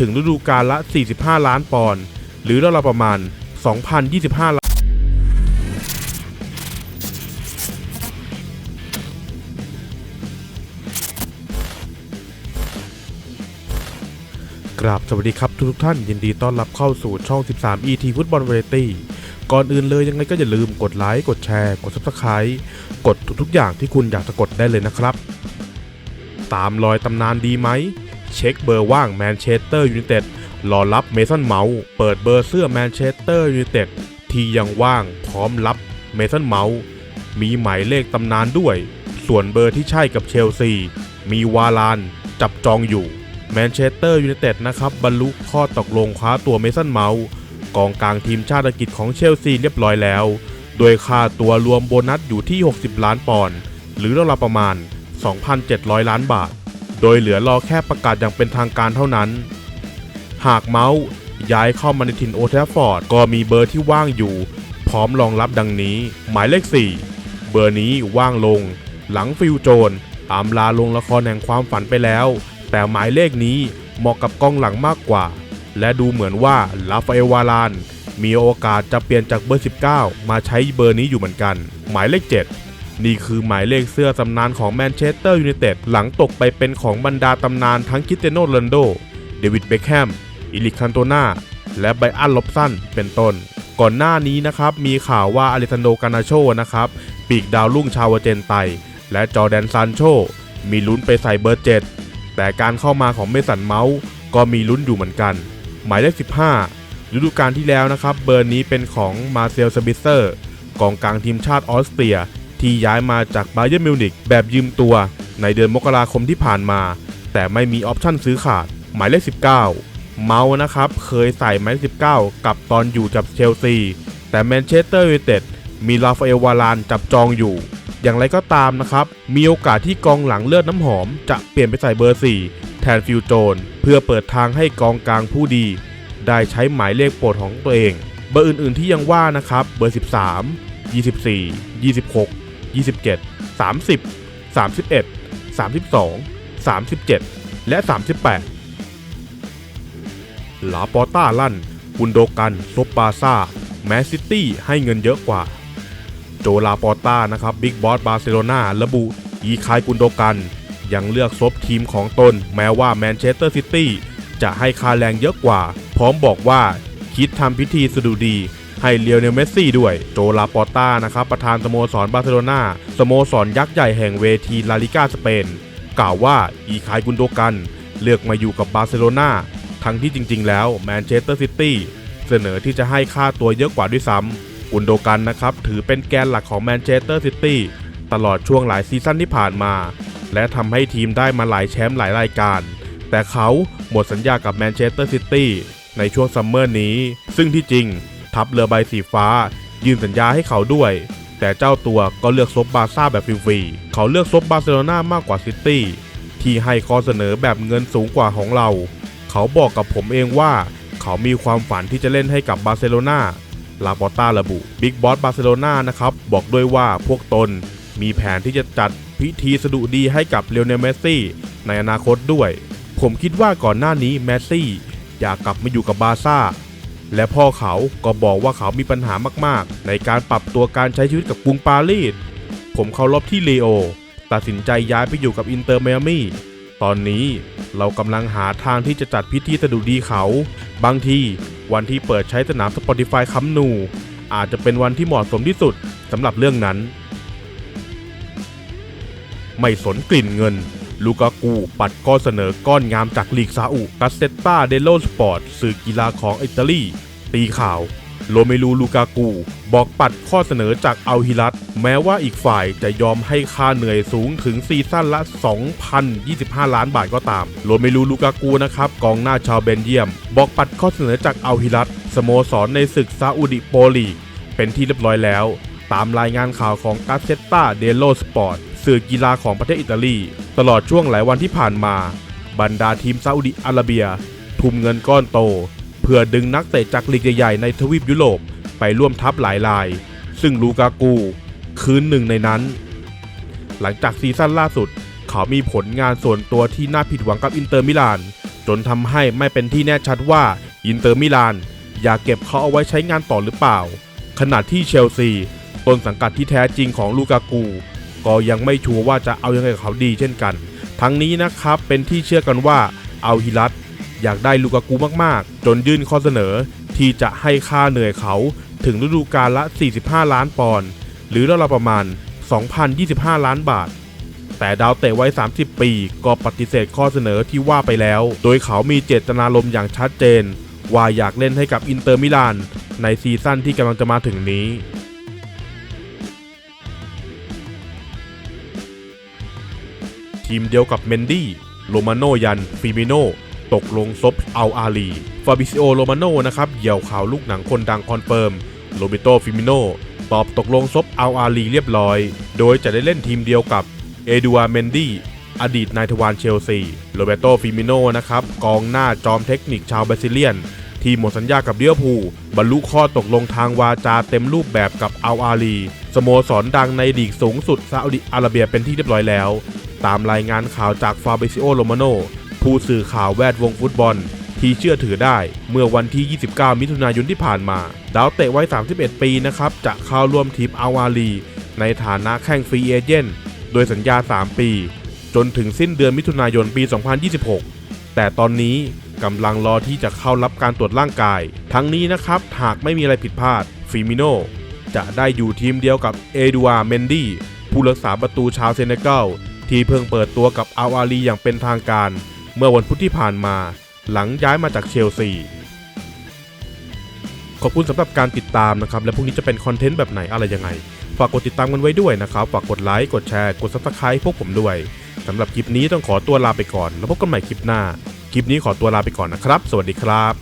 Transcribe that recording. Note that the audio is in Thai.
ถึงฤดูกาลละ 45 ล้านปอนด์หรือราวๆประมาณ 2,025 ล้านกราบสวัสดีครับทุกท่านยินดีต้อนรับเข้าสู่ช่อง 13 ET ฟุตบอล v a r i ตี้ก่อนอื่นเลยยังไงก็อย่าลืมกดไลค์กดแชร์ กด Subscribe กดทุกๆอย่างที่คุณอยากจะกดได้เลยนะครับ ตามรอยตำนานดีไหม เช็คเบอร์ว่างแมนเชสเตอร์ยูไนเต็ดรอรับเมสันเมาส์เปิดเบอร์เสื้อแมนเชสเตอร์ยูไนเต็ดที่ยังว่างพร้อมรับเมสันเมาส์มีหมายเลขตำนานด้วย ส่วนเบอร์ที่ใช่กับเชลซี มีวาลาน จับจองอยู่แมนเชสเตอร์ยูไนเต็ดนะครับบรรลุข้อตกลงคว้าตัวเมสันเมาส์กองกลางทีมชาติอังกฤษของเชลซีเรียบร้อยแล้ว โดยค่าตัวรวมโบนัสอยู่ที่ 60 ล้านปอนด์หรือราวๆประมาณ 2,700 ล้านบาท โดยเหลือรอแค่ประกาศอย่างเป็นทางการเท่านั้น หากเมาส์ย้ายเข้ามาในถิ่นโอลด์แทฟฟอร์ดก็มีเบอร์ที่ว่างอยู่ พร้อมรองรับดังนี้ หมายเลข 4 เบอร์นี้ว่างลง หลังฟิลโจนตามลาลงละครแห่งความฝันไปแล้ว แต่หมายเลขนี้เหมาะกับกองหลังมากกว่า และดูเหมือนว่าลาฟาเอวารานมีโอกาสจะเปลี่ยนจากเบอร์ 19 มาใช้เบอร์นี้อยู่เหมือนกัน หมายเลข 7 นี่คือหมายเลขเสื้อตำนานของแมนเชสเตอร์ยูไนเต็ดหลังตกไปเป็นของบรรดาตำนานทั้งคิเตโนโรนโด เดวิดเบคแฮม อิลิคันโตนาและไบรอันล็อบสันเป็นต้น ก่อนหน้านี้นะครับมีข่าวว่าอเลซันโดกานาโชนะครับปีกดาวรุ่งชาวเจนไต และจอแดนซานโช มีลุ้นไปใส่เบอร์7แต่การเข้ามาของเมสันเมาส์ก็มีลุ้นอยู่เหมือนกัน หมายเลข 15 ฤดูกาลที่แล้วนะครับ เบอร์นี้เป็นของมาเซลสบิเซอร์กองกลางทีมชาติออสเตรีย ที่ย้ายมาจากบาเยิร์มิวนิกแบบยืมตัว ในเดือนมกราคมที่ผ่านมา แต่ไม่มีออปชั่นซื้อขาด หมายเลข 19 เมาส์นะครับ เคยใส่หมายเลข 19 กับตอนอยู่กับเชลซี แต่แมนเชสเตอร์ยูไนเต็ดมีลาฟาเอลวารานจับจองอยู่ อย่างไรก็ตามนะครับ มีโอกาสที่กองหลังเลือดน้ำหอม จะเปลี่ยนไปใส่เบอร์ 4 แทนฟิลโจน เพื่อเปิดทางให้กองกลางผู้ดี ได้ใช้หมายเลขโปรดของตัวเอง เบอร์อื่นๆที่ยังว่านะครับ เบอร์ 13 24 26 27 30 31 32 37 และ 38 ลาปอต้าลั่นกุนโดกันโซปาซาแมนซิตี้ให้เงินเยอะกว่า โจลาปอต้านะครับบิ๊กบอสบาร์เซโลนาระบุอีคายกุนโดกันยังเลือกซบทีมของตน แม้ว่าแมนเชสเตอร์ซิตี้จะให้ค่าแรงเยอะกว่า พร้อมบอกว่าคิดทำพิธีสดุดี ให้เลียวเนลเมสซี่ด้วย โจลาปอต้านะครับประธานสโมสรบาร์เซโลนาสโมสรยักษ์ใหญ่แห่งเวทีลาลิกาสเปน กล่าวว่าอีคายกุนโดกัน เลือกมาอยู่กับบาร์เซโลนาทั้งที่จริง ๆ แล้วแมนเชสเตอร์ซิตี้เสนอที่จะให้ค่าตัวเยอะกว่าด้วยซ้ำกุนโดกันนะครับถือเป็นแกนหลักของแมนเชสเตอร์ซิตี้ตลอดช่วงหลายซีซั่นที่ผ่านมา และทำให้ทีมได้มาหลายแชมป์หลายรายการ แต่เขาหมดสัญญากับแมนเชสเตอร์ซิตี้ในช่วงซัมเมอร์นี้ ซึ่งที่จริง ทัพเรือใบสีฟ้า ยื่นสัญญาให้เขาด้วย แต่เจ้าตัวก็เลือกซบบาซ่าแบบฟรีๆเขาเลือกซบบาร์เซโลนามากกว่าซิตี้ที่ให้ข้อเสนอแบบเงินสูงกว่าของเรา เขาบอกกับผมเองว่า เขามีความฝันที่จะเล่นให้กับบาร์เซโลนาลาปอต้าระบุบิ๊กบอสบาร์เซโลนานะครับบอกด้วยว่าพวกตนมีแผนที่จะจัดพิธีสดุดีให้กับเลโอเนลเมสซี่ในอนาคตด้วย ผมคิดว่าก่อนหน้านี้เมสซี่อยากกลับมาอยู่กับบาร์ซ่า และพ่อเขาก็บอกว่าเขามีปัญหามากๆ ในการปรับตัวการใช้ชีวิตกับกรุงปารีส ผมเคารพที่เลโอ ตัดสินใจย้ายไปอยู่กับอินเตอร์ไมอามี่ ตอนนี้เรากำลังหาทางที่จะจัดพิธีสดุดีเขา บางทีวันที่เปิดใช้สนาม Spotify คัมนู อาจจะเป็นวันที่เหมาะสมที่สุดสำหรับเรื่องนั้น ไม่สนกลิ่นเงิน ลูกากูปัดข้อเสนอก้อนงามจากลีกซาอุกัสเซตตาเดโลสปอร์ตสื่อกีฬาของอิตาลี ตีข่าวโรเมลูลูกากู บอกปัดข้อเสนอจากอัลฮิลัตแม้ว่าอีกฝ่ายจะยอมให้ค่าเหนื่อยสูงถึงซีซั่นละ 2,025 ล้านบาทก็ตามโรเมลูลูกากูนะครับกองหน้าชาวเบนเยียม บอกปัดข้อเสนอจากอัลฮิลัตสโมสรในศึกซาอุดิโปลีเป็นที่เรียบร้อยแล้ว ตามรายงานข่าวของกาเซตตาเดโลสปอร์ต สื่อกีฬาของประเทศอิตาลี ตลอดช่วงหลายวันที่ผ่านมา บรรดาทีมซาอุดิอาระเบีย ทุ่มเงินก้อนโต เพื่อดึงนักเตะจากลีกใหญ่ๆในทวีปยุโรปไปร่วมทัพหลายราย ซึ่งลูกากู คืนหนึ่งในนั้น หลังจากซีซั่นล่าสุด เขามีผลงานส่วนตัวที่น่าผิดหวังกับอินเตอร์มิลาน จนทำให้ไม่เป็นที่แน่ชัดว่าอินเตอร์มิลานอยากเก็บเขาเอาไว้ใช้งานต่อหรือเปล่า ขณะที่เชลซีต้นสังกัดที่แท้จริงของลูกากู ก็ยังไม่ชัวร์ว่าจะเอายังไงกับเขาดีเช่นกัน ทั้งนี้นะครับเป็นที่เชื่อกันว่าเอาฮิรัตอยากได้ลูกากูมากๆ จนยื่นข้อเสนอที่จะให้ค่าเหนื่อยเขาถึงฤดูกาลละ 45 ล้านปอนด์หรือราวๆประมาณ 2,025 ล้านบาท แต่ดาวเตะไวัย30 ปี ก็ปฏิเสธข้อเสนอที่ว่าไปแล้ว โดยเขามีเจตนารมณ์อย่างชัดเจน ว่าอยากเล่นให้กับอินเตอร์มิลานในซีซั่นที่กำลังจะมาถึงนี้ ทีมเดียวกับเมนดี้โรมาโนยันฟิมิโนตกลงซบเอาอาลีฟาบิซิโอโรมาโนนะครับเหยี่ยวข่าวลูกหนังคนดังคอนเฟิร์มโรเบโตฟิมิโนตอบตกลงซบเอาอาลีเรียบร้อย โดยจะได้เล่นทีมเดียวกับเอดูอาเมนดี้อดีตนายทวารเชลซีโรเบโตฟิมิโนนะครับกองหน้าจอมเทคนิคชาวบราซิเลียน ที่หมดสัญญากับเลียวพูบรรลุข้อตกลงทางวาจาเต็มรูปแบบกับอัลอาลีสโมสรดังในลีกสูงสุดซาอุดิอาระเบียเป็นที่เรียบร้อยแล้ว ตามรายงานข่าวจากฟาเบซิโอโรมาโนผู้สื่อข่าวแวดวงฟุตบอล ที่เชื่อถือได้เมื่อวันที่ 29 มิถุนายนที่ผ่านมา ดาวเตะวัย 31 ปีนะครับ จะเข้าร่วมทีมอาวาลี ในฐานะแข่งฟรีเอเจนต์โดยสัญญา 3 ปี จนถึงสิ้นเดือนมิถุนายนปี 2026 แต่ตอนนี้กำลังรอที่จะเข้ารับการตรวจร่างกาย ทั้งนี้นะครับ หากไม่มีอะไรผิดพลาดฟิมิโนจะได้อยู่ทีมเดียวกับเอดูอาเมนดี้ผู้รักษาประตูชาวเซเนกัล ที่เพิ่งเปิดตัวกับอาวาลีอย่างเป็นทางการ เมื่อวันพุธที่ผ่านมา หลังย้ายมาจากเชลซี ขอบคุณสำหรับการติดตามนะครับ และพรุ่งนี้จะเป็นคอนเทนต์แบบไหนอะไรยังไง ฝากกดติดตามกันไว้ด้วยนะครับ ฝากกดไลค์กดแชร์กด subscribe พวกผมด้วยสำหรับคลิปนี้ต้องขอตัวลาไปก่อน แล้วพบกันใหม่คลิปหน้า คลิปนี้ขอตัวลาไปก่อนนะครับ สวัสดีครับ